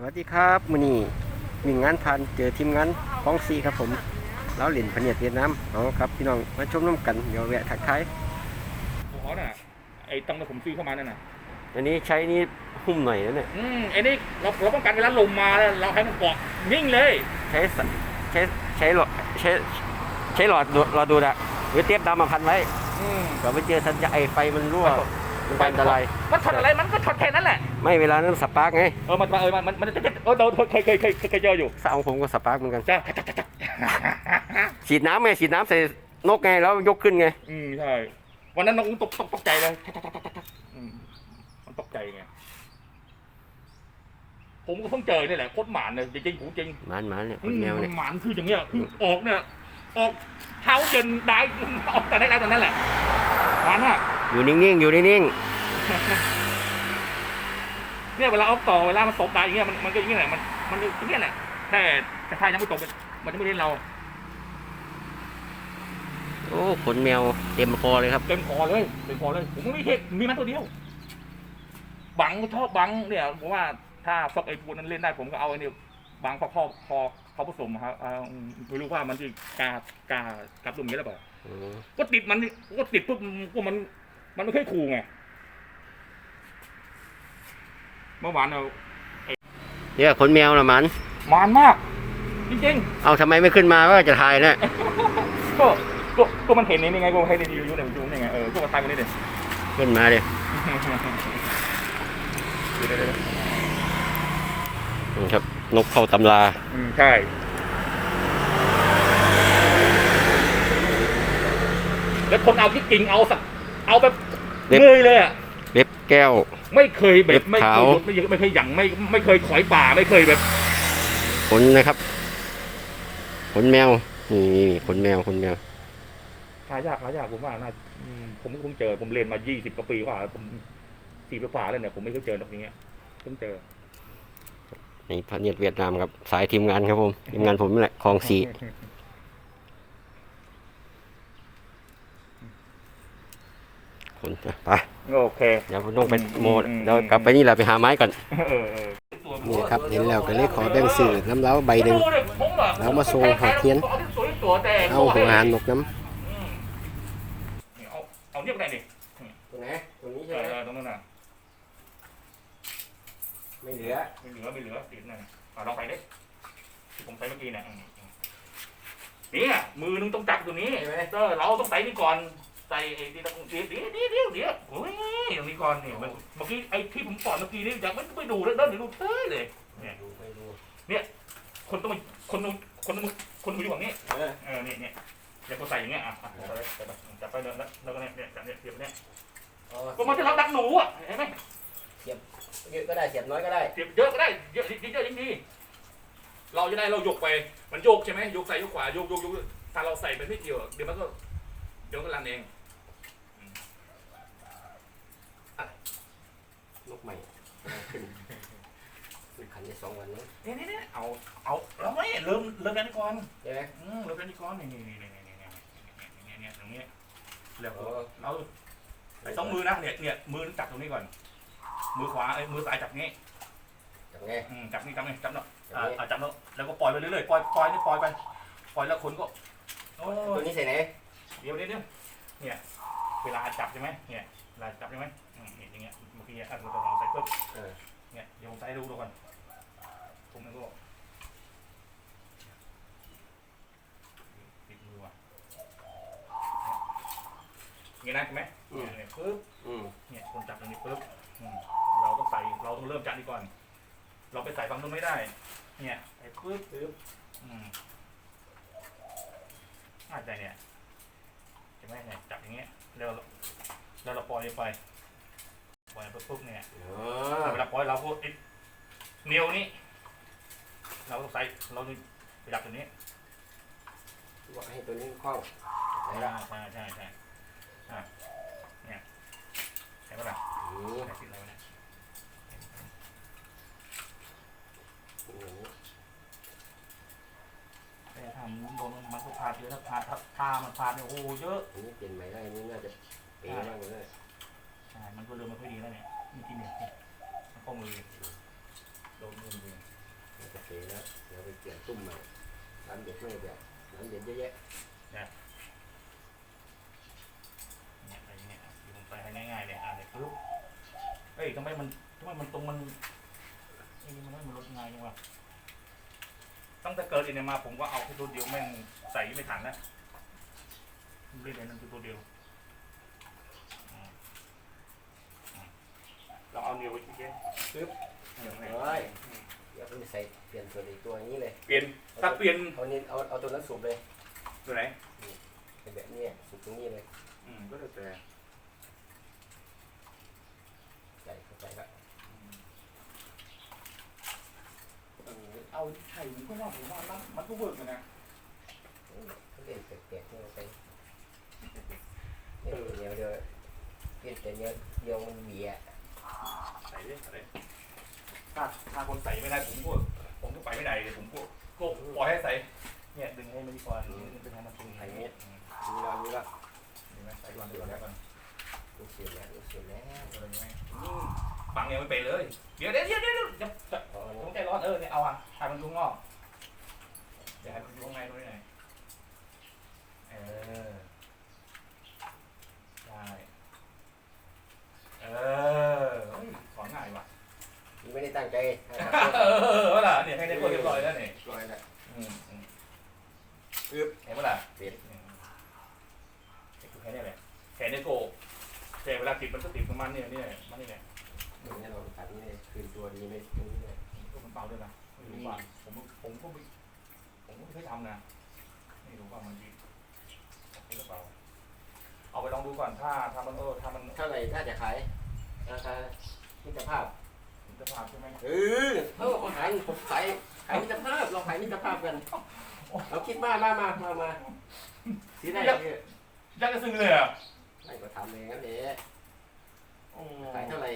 สวัสดีครับมือนี้มีงานพันเจอทีมงานของซีครับผมแล้วเหรียญพะเนียดเวียดนามเอาครับพี่น้องมาชมน้ำกันเดี๋ยวแวะทักทายของเขาน่ะไอ้ตังค์ที่ผมซื้อเข้ามานั่นน่ะอันนี้ใช้นี่หุ้มหน่อยนะเนี่ยอืมไอ้นี่เราเราป้องกันเวลาลมมาแล้วเราให้มันเกาะนิ่งเลย ใช้สใช้ใช้หลอดใช้ใช้หลอดดูหลอดดูดอะไว้เทียบดำมาพันไว้อืมก็ไปเจอสัญญาณไอไฟมันรั่ว มันเป็นอันตราย มันช็อตอะไรมันก็ช็อตแค่นั้นแหละ ไม่เวลานั้นสปาร์กไง เออมันเออมันมันมันจะเออเราเคยเคยเคยเคยเคยเจออยู่สาวของผมก็สปาร์กเหมือนกันจ้าฉีดน้ำไงฉีดน้ำใส่นกไงแล้วยกขึ้นไง อืมใช่ วันนั้นน้องตกตกตกใจเลยอืมมันตกใจไง ผมก็เพิ่งเจอนี่แหละโคตรหมานเลยจริงๆผมจริงหมันหมันเนี่ยคอืนมแมวเนี่ยหมานคืออย่างเงี้ยคือออกเนี่ยออกเท้าจนได้ออกแต่ได้ตอนนั้นแหละหวานมากอยู่นิ่งๆอยู่นิ่ง เนี่ยเวลาเอาต่อเวลามันตกได้อย่างเงี้ยมันมันก็อย่างเงี้ยแหละมันมันอย่างเงี้ยแหละแต่แต่ถ้ายังไม่ตกมันจะไม่เล่นเราๆโอ้ขนแมวเต็มคอเลยครับเต็มคอเลยเต็มคอเลยผมไม่เห็นมีมันตัวเดียว บังก็ชอบบังเนี่ยผมว่าถ้าฟอกไอ้พวกนั้นเล่นได้ผมก็เอาไอ้นี่บังพอพ่อพอเขาผสมครับเอาไม่รู้ว่ามันจะกากากับตรงนี้หรือเปล่าอืมก็ติดมันนี่ก็ติดปุ๊บก็มันมันไม่เคยขู่ไง เมื่อวานเราเนี่ยขนแมวละมันมานมาก จริงเอาทำไมไม่ขึ้นมาว่าจะถ่ายเนี่ยๆก็ก็ก็มันเห็นในนี่ไงก็ให้ในยูยูเนี่ยยูนี่ไงเออก็มาตายกันนี่เลยขึ้นมาเลยเดี๋ยวเดี๋ยวเดี๋ยวนี่ครับ นกเข้าตำรา อืมใช่แล้วคนเอาที่กิ่งเอาสักเอาแบบเล็บเงยเลยอะเล็บ แก้ว ไม่เคยแบเล็บบไม่เคขายวหยุดไม่ไม่เคยหยั่งไม่ไม่เคยถอยป่าไม่เคยแบบขนนะครับขนแมวนี่นี่ขนแมวขนแมวหายากหายากผมว่าน่าอืมผมเพิ่งเจอผมเรียนมายี่สิบกว่าปีกว่าผมสี่ปีกว่าแล้วเนี่ยผมไม่เคยเจอแบบนี้เพิ่งเจอนี่พระเนียดเวียดนามครับ สายทีมงานครับผมทีมงานผมนี่แหละคลองสีขนอะไป โอเค เดี๋ยวผมต้องไปโมดอืมเดี๋ยวกลับไปนี่แหละไปหาไม้ก่อนเออเออนี่ครับเห็นแล้วก็เลยขอแบ่งสื่อน้ำเล้าใบหนึ่งแล้วมาส่งหอเทียนเอาหัวหารนกน้อืมเอาเอาเนี่ยก็ได้ดิำตรงไหนตรงนี้เอใช่อไหมเออตรงนั้นน่ะไม่เหลือไม่เหลือไม่เหลือติดนั่นเอาลองไปดิที่ผมใส่เมื่อกี้เนี่ยอืมอืมเนี่ยมือนึงต้องจับตัวนี้ใช่ไหมเออเราต้องใส่นี่ก่อน ใส่ไอ้ที่ตะกุงเดี๋ยวเดี๋ยวเดี๋ยวเดี๋ยวเดี๋ยวโอ้ยอย่างนี้ก่อนเนี่ยมันเมื่อกี้ไอ้ที่ผมสอนเมื่อกี้นี่ยากไม่ไม่ดูแล้วเดินเดี๋ยวดูเต้ยเลยไม่ยดูไม่ดูเนี่ย คนต้องมาคนต้องคนต้องคนต้องอยู่ฝั่งนี้เออเออเนี่ยเนี่ยเดี๋ยวก็ใส่อย่างเงี้ยอะอะใส่ไปใส่ไปจับไปแล้วแล้วก็เนี่ยเนี่ยจับเนี่ยเสียบเนี่ยเอาก็มันจะรับดักหนูอะเห็นไหมเยอะก็ได้เสียบน้อยก็ได้ เสียบเยอะก็ได้เยอะเยอะยิ่งดีเราจะได้เรายกไปมันโยกใช่ไหมยกซ้ายยกขวาโยกโยกโยกถ้าเราใส่ไปไม่เกี่ยวเดี๋ยวมันก็เดี๋ยวมันก็รันเอง นกใหม่ขึ้นขึ้นขันได้สองวันเนาะเนี่ยเนี่ยเนี่ยเอาเอาเราไม่เริ่มเริ่มกันก่อนใช่ไหมเริ่มกันก่อนนี่นี่นี่นี่นี่นี่นี่ตรงนี้แล้วเราไอ้สองมือนะเนี่ยเนี่ยมือจับตรงนี้ก่อน มือขวาไอ้มือซ้ายจับงี้จับงี้จับนี้จับนี่จับเนาะอ่าจับเนาะแล้วก็ปล่อยไปเรื่อยๆปล่อยปล่อยนี่ปล่อยไปปล่อยแล้วคนก็ตัวนี้ใส่ไหนเดี๋ยวเดี๋ยวเนี่ยเวลาจับใช่ไหมเนี่ยเวลาจับใช่ไหม เนี้ยอย่างเงี้ยเมื่อกี้อะเราเราใส่ปุ๊บเนี่ยเดี๋ยวผมใส่ให้ดูดูก่อนผมมันก็ติดมือว่ะเนี่ยนะใช่ไหมเนี่ยเนี่ยปุ๊บอืมเนี่ยคนจับตรงนี้ปุ๊บอืมเราต้องใส่เราต้องเริ่มจับนี่ก่อน เราไปใส่ฝั่งนู้นไม่ได้ เนี่ยไอ้ปุ๊บปุ๊บอืมอาจจะเนี่ยใช่ไหมเนี่ยจับอย่างเงี้ยแล้วเราแล้วเราปล่อยไป ล่อยปุ๊บปุ๊บเนี่ยอ๋อเวลาปล่อยเราก็ไอ้เหนียวนี้ เราต้องใส่เราต้องไปจับตัวนี้ว่าให้ตัวนี้คล้องใช่ใส่ละใช่ใช่ใช่อะเนี่ยใช่ปะล่ะอืมใส่ติดอะไรวะเนี่ยแต่ทำโดนมันก็พลาดเยอะถ้าพลาดถ้าพามันพลาดเนี่ยโอ้โหเยอะอันนี้เปลี่ยนใหม่ได้อันนี้น่าจะเป๋มากเลย ใช่มันก็เริ่มไม่ค่อยดีแล้วเนี่ยเมื่อกี้เนี่ยมันข้อมือโดนมือมือแล้วเดี๋ยวไปเปลี่ยนตุ้มใหม่น้ำเด็ดไม่แบบน้ำเด็ดเยอะแยะเนี่ยอะไรเงี้ยที่ผมใส่ให้ง่ายๆเนี่ยอะเนี่ยปุ๊บเฮ้ยทำไมมันทำไมมันตรงมันไอ้นี่มันไม่มันลดง่ายจังวะตั้งแต่เกิดอินเนี่ยมาผมก็เอาแค่ตัวเดียวแม่งใส่ไม่ทันนะเล่นไอ้นั่นคือตัวเดียวอืมอืม เราเอาเนียวไว้ที่แค่ปึ๊บเนี่ยเฮ้ยเดี๋ยวไปใส่เปลี่ยนส่วนอีกตัวนี้เลยเปลี่ยนถ้าเปลี่ยนเอานี้เอาเอาตัวนั้นสูบเลยตัวไหนเป็นแบบนี้สูบตรงนี้เลยอืมก็แล้วแต่ใส่เข้าไปละเอาไข่ผมก็ว่าผมว่ามันมันก็เวิร์กนะเขาเล่นแปลกๆนี่ไปเนี่ยเดี๋ยวเดี๋ยวเปลี่ยนแต่เนี้ยเดียวมันเบีย ถ้าถ้าคนใส่ไม่ได้ผมก็ผมก็ไปไม่ได้เลยผมก็ก็ปล่อยให้ใส่ เนี่ยดึงให้มันดีกว่าดึงให้มันตรงไหนเนี่ยดูแล้วดูแล้วเห็นไหมใส่ก่อนเดี๋ยวแล้วกันดูเสียแล้วดูเสียแล้วอะไรไหมบังยังไม่เป็นเลย เดี๋ยวเดี๋ยวเดี๋ยวเดี๋ยวเดี๋ยวจะเอาอันผนี้มใจร้อนเออเนี่ยเอาอะให้มันดูงอกเดี๋ยวให้มันดูข้างในด้วยหน่อยเออได้เออเฮ้ยสอนง่ายว่ะ ไม่ได้ ตั้งใจให้เอตัดอว่าล่ะเนี่ยให้ได้คนเรียบร้อยแล้วเนี่ยร้อยแล้วอืมอืมปึ๊บเห็นว่าล่ะเปลี่ยนแค่นี้แหละแค่นี้โกแต่เวลาติดมันก็ติดประมาณเนี่ยเนี่ยมันนี่แหละอย่างนี้เราตัดนี่เลยคืนตัวดีไหมตรงนี้เลยก็มันเบาด้วยนะไม่รู้ว่าผมผมก็ไม่ผมก็ไม่เคยทำนะไม่รู้ว่ามันดีหรือเปล่าเอาไปลองดูก่อนถ้าถ้ามันเออถ้ามันเท่าไหร่ถ้าจะขายราคามิตรภาพ จะผ่านใช่ไหมเออเอออาหารผมขายขายมิตรภาพเราขายมิตรภาพกัน เราคิดมามามามามาซื้อได้เยอะอยากจะซื้อเลยอะไม่ก็ทำเองนั่นแหละโอ้ขายเท่าไหร่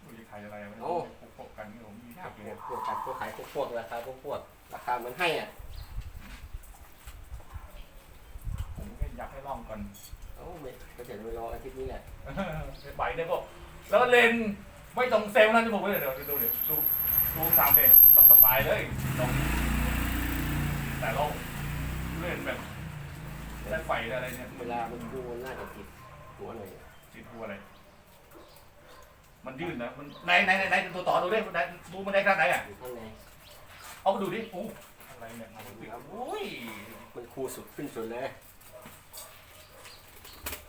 ไม่รู้จะขายอะไรไม่โอ้ รู้พกกันนี่ผมมีพยากอยู่วกพวกกันพวกขายพวกพวกราคาพวกพวกราคาเหมือนให้อะผมแค่อยากให้ลองก่อน เอ้าไม่ก็จะไปรออาทิตย์นี้แหละ ไปเนี่ยพวกแล้วก็เลน ไม่ตรงเซลล์นั่นที่ผมเลยเดี๋ยวดูเดี๋ยวดูดูตามเลยต้องสบายเลยตรงแต่เราเล่นแบบได้ไฟได้อะไรเนี่ยเวลามันดูมันน่าจะติดหัวหน่อยติดหัวอะไรมันยืดนะมันไหนไหนไหนไหนตัวต่อดูดิไหนดูมันได้ขนาดไหนอะอยู่ข้างในเอาไปดูดิโอ้อะไรเนี่ยมันติดโอ้ยมันคูสุดขึ้นสุดเลย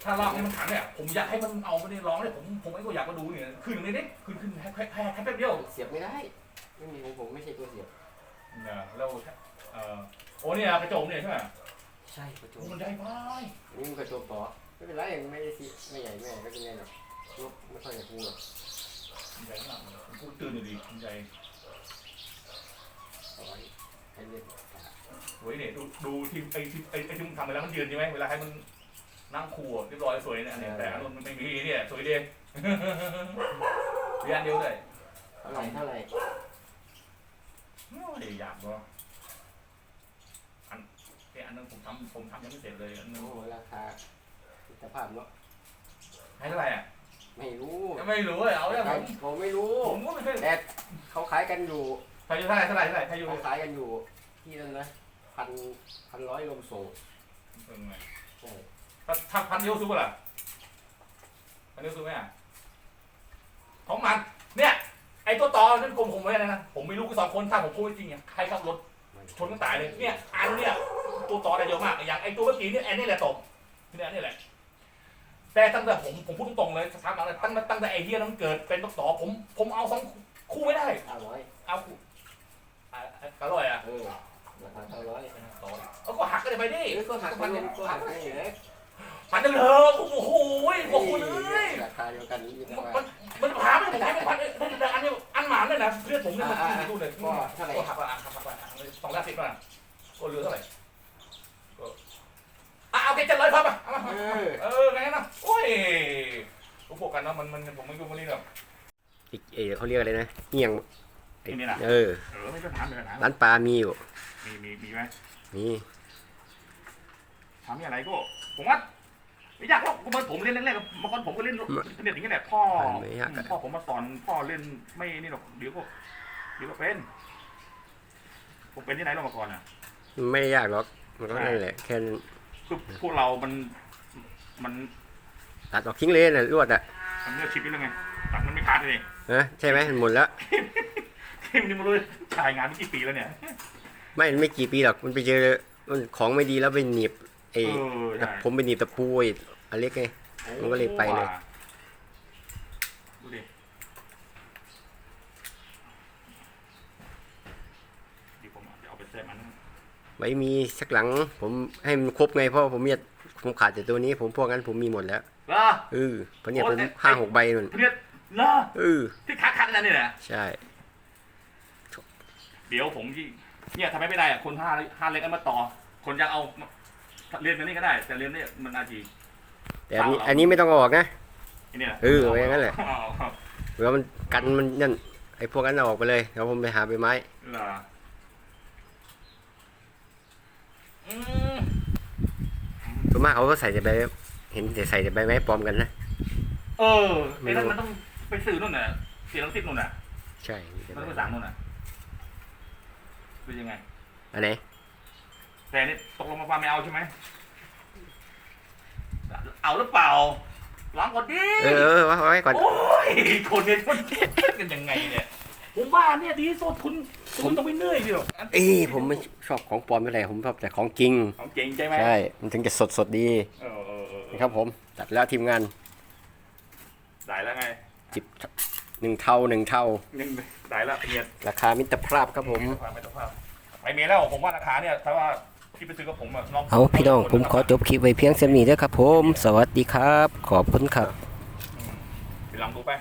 ถ้าลองให้มันขันเนี่ยผมอยากให้มันเอาไม่ได้ร้องเลยผมผมไม่ก็อยากมาดูเนี่ยขึ้นตรงนี้ดิขึ้นขึ้นแค่แค่แค่แค่แป๊บเดียวเสียบไม่ได้ ไม่มีของผมไม่ใช่ตัวเสียบ เนี่ยแล้วเอ่อโอ้เนี่ยกระจกเนี่ยใช่ไหมใช่กระจโอ้กมันใหญ่ไปอันนี้มันกระจกต่อไม่เป็นไรไม่ได้สิไม่ใหญ่ไม่ใหญ่ก็เป็นไงหรอกลบไม่ค่อยจะพูดหรอกมันใหญ่ขนาดนั้นผมพูดตื่นอยู่ดีมันใหญ่เอาไว้ให้เล่น โอ้ยเนี่ยดูดูที่ไอ้ที่ไอ้ไอ้ที่มึงทำไปแล้วมันยืนใช่ไหมเวลาให้มัน นั่งคู่อะเรียบร้อยสวยเนี่ยอันนี้แต่อันนู้นมันไม่มีเนี่ยสวยดีเรียนเดียวเลยเท่าไหร่เท่าไหร่โอ้ยอยากวะอันเนี่ยอันนั้นผมทำผมทำยังไม่เสร็จเลยอันนึงโอ้โหราคามิตรภาพเนาะให้เท่าไหร่อะไม่รู้ยังไม่รู้เลยเอาเนี่ยผมผมไม่รู้ผมก็ไม่เคยแต่เขาขายกันอยู่ใครอยู่เท่าไหร่เท่าไหร่เท่าไหร่ใครอยู่เขาขายกันอยู่ที่นั่นนะพันพันร้อยลมส่งเออไงใช่ ถ้าถ้าพันเดียวซื้อเปล่าพันเดียวซื้อไหมอะของมัน เนี่ย ไอ้ตัวต่อนั่นผมผมไม่ได้นะ ผมไม่รู้กับสองคนถ้าผมพูดจริงเนี่ยใครขับรถชนกันตายเลยเนี่ย อันเนี่ยตัวต่อได้เยอะมากอย่างไอ้ตัวเมื่อกี้เนี่ยอันนี้แหละตกเนี่ยอันนี่แหละ แต่ตั้งแต่ผมผมพูดตรงๆเลยสถาบันตั้งแต่ตั้งแต่ไอ้เฮียนั้นเกิดเป็นตัวต่อผมผมเอาสองคู่ไม่ได้ห้าร้อยเอาคู่อะอะอร่อยอะเออราคาเท่าร้อยต่อเอาก็หักกันไปดิเออก็หักกันเลยก็หักกันเล ยหันกันเลยโอ้โหขอบคุณเลยราคาเดียวกันนี่มิตรมันภาพมันมันหาไม่ได้ไม่พันแต่อันนี้อันหมาเลยนะเลือดผมเนี่ยมันขึ้นไปดูเลยก็เท่าไหร่ก็หักละหักละหักละสองร้อยสิบละก็เหลือเท่าไหร่ก็อะเอาแค่เจ็ดร้อยพอป่ะเอามาเออเออไงนะโอ้ยพวกกันนะมันมันผมไม่รู้มันนี่หรอกอีกเออเขาเรียกอะไรนะเงียงนี่นะเออเออไม่ต้องถามเลยนะร้านปลามีอยู่มีมีมีไหมมีถามมีอะไรก็ผมว่า ไม่ยากหรอกผมผมเล่นแรกๆเมื่อก่อนผมก็เล่นเน็ตอย่างนี้แหละพ่อพ่อผมมาสอนพ่อเล่นไม่นี่หรอกเดี๋ยวก็เดี๋ยวก็เป็นผมเป็นที่ไหนมาก่อนอะไม่ได้ยากหรอกมันก็นั่นแหละแค่นั้นคือพวกเรามันมันตัดออกทิ้งเลยน่ะลวดอะมันเลือกชิปไปแล้วไงตัดมันไม่ขาดเลยนะใช่ไหมหมดแล้วทีมนี้มันรู้ชายงานมากี่ปีแล้วเนี่ยไม่ไม่กี่ปีหรอกมันไปเจอมันของไม่ดีแล้วไปหนีบไอ้ เออใช่ผมไปหนีบตะปูไอ้อเล็กไง มันก็เลยไปเลย ดูดิเดี๋ยวผมเอาเอาไปเซฟมันไว้มีสักหลัง ผมให้มันครบไงเพราะผมเนี่ยผมขาดแต่ตัวนี้ ผมพวกนั้นผมมีหมดแล้วเหรอเออเพราะเนี่ยโอ้ผมแต่ห้าหกใบนู่นเนี่ยเหรอเออที่ขาขัดนั่นนี่แหละใช่ เดี๋ยวผมที่เนี่ยทำไมไม่ได้อะคนห้าห้าเล็กเอามาต่อ คนจะเอา เรียนอันนี้ก็ได้ แต่เรียนเนี่ยมันอาจีแต่อันนี้เอาอันนี้ไม่ต้องเอาออกนะไอ้เนี่ยเออไว้อย่างนั้นแหละเอาเอาเดี๋ยวมันกันมันนั่นไอ้พวกนั้นเอาออกไปเลยเดี๋ยวผมไปหาใบไม้ เหรออืมส่วนมากเขาก็ใส่แต่ใบเห็นแต่ใส่แต่ใบไม้ปลอมกันนะ เออไม่ไอ้รู้ นั่นมันต้องไปสื่อนู่นน่ะเสียลังสิตนู่นน่ะใช่มีแต่มันใบต้องไปไม้สั่งนู่นน่ะเป็นยังไง อันไหน แต่นี่ตกลงมาว่าไม่เอาใช่ไหม เอาหรือเปล่าลองก่อนดิ เออเออไว้ไว้ก่อน โอ้ย คนเนี่ยมันกันยังไงเนี่ย ผมว่าเนี่ยดีสุดคุณคุณต้องไปเหนื่อยดิหรอกเอ้ยผมไม่ชอบของปลอมเท่าไรผมชอบแต่ของจริง ของเจ๋งใช่ไหมใช่ มันถึงจะสดสดดีเออเออเออนะครับผมตัดแล้วทีมงานได้แล้วไงจิบหนึ่งเท่าหนึ่งเท่าหนึ่งได้แล้วเนี่ยราคามิตรภาพครับผมไม่ต้องภาพไม่มีแล้วผมว่าราคาเนี่ยถ้าว่า ที่ไปซื้อกับผมอะลองเอาพี่น้องผมขอจบคลิปไว้เพียงเท่านี้เด้อครับผม สวัสดีครับ ขอบคุณครับ ไปลองดูไป